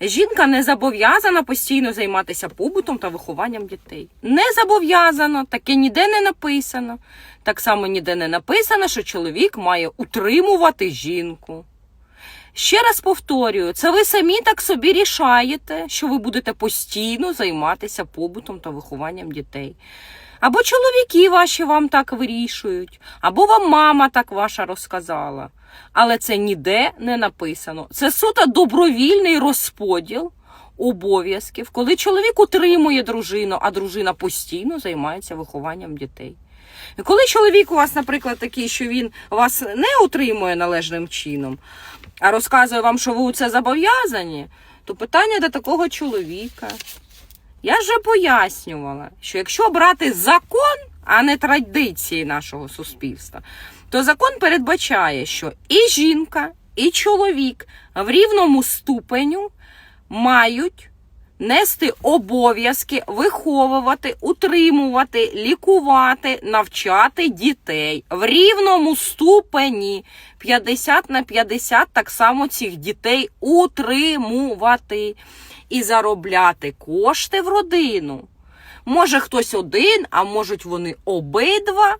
Жінка не зобов'язана постійно займатися побутом та вихованням дітей. Не зобов'язано, таке ніде не написано. Так само ніде не написано, що чоловік має утримувати жінку. Ще раз повторюю, це ви самі так собі рішаєте, що ви будете постійно займатися побутом та вихованням дітей. Або чоловіки ваші вам так вирішують, або вам мама так ваша розказала. Але це ніде не написано. Це суто добровільний розподіл обов'язків, коли чоловік утримує дружину, а дружина постійно займається вихованням дітей. І коли чоловік у вас, наприклад, такий, що він вас не утримує належним чином, а розказує вам, що ви у це зобов'язані, то питання до такого чоловіка. Я вже пояснювала, що якщо брати закон, а не традиції нашого суспільства, то закон передбачає, що і жінка, і чоловік в рівному ступеню мають нести обов'язки виховувати, утримувати, лікувати, навчати дітей в рівному ступені 50 на 50 так само цих дітей утримувати і заробляти кошти в родину. Може хтось один, а можуть вони обидва,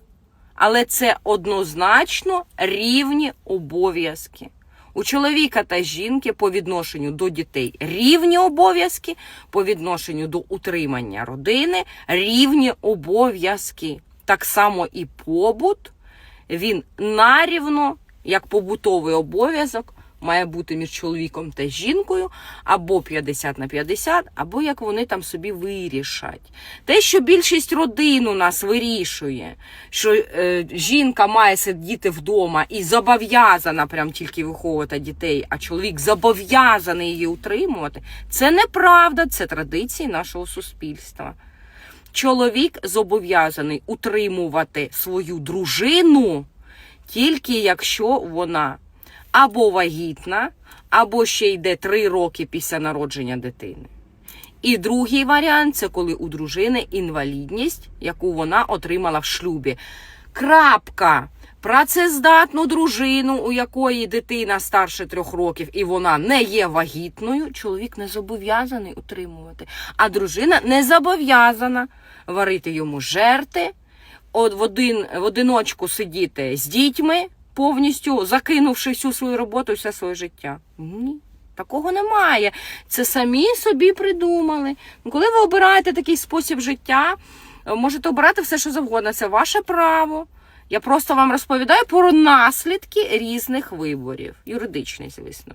але це однозначно рівні обов'язки. У чоловіка та жінки по відношенню до дітей рівні обов'язки, по відношенню до утримання родини рівні обов'язки. Так само і побут, він нарівно, як побутовий обов'язок, має бути між чоловіком та жінкою або 50 на 50, або як вони там собі вирішать. Те, що більшість родин у нас вирішує, що е, жінка має сидіти вдома і зобов'язана прям тільки виховувати дітей, а чоловік зобов'язаний її утримувати, це неправда, це традиції нашого суспільства. Чоловік зобов'язаний утримувати свою дружину тільки якщо вона або вагітна, або ще йде три роки після народження дитини. І другий варіант це коли у дружини інвалідність, яку вона отримала в шлюбі. Крапка. Працездатну дружину, у якої дитина старше трьох років, і вона не є вагітною, чоловік не зобов'язаний утримувати, а дружина не зобов'язана варити йому жерти, в один в одиночку сидіти з дітьми, повністю закинувши всю свою роботу все своє життя. Ні. Такого немає. Це самі собі придумали. Ну, Коли ви обираєте такий спосіб життя, е, можете обирати все, що завгодно. Це ваше право. Я просто вам розповідаю про наслідки різних виборів, юридичних, звісно.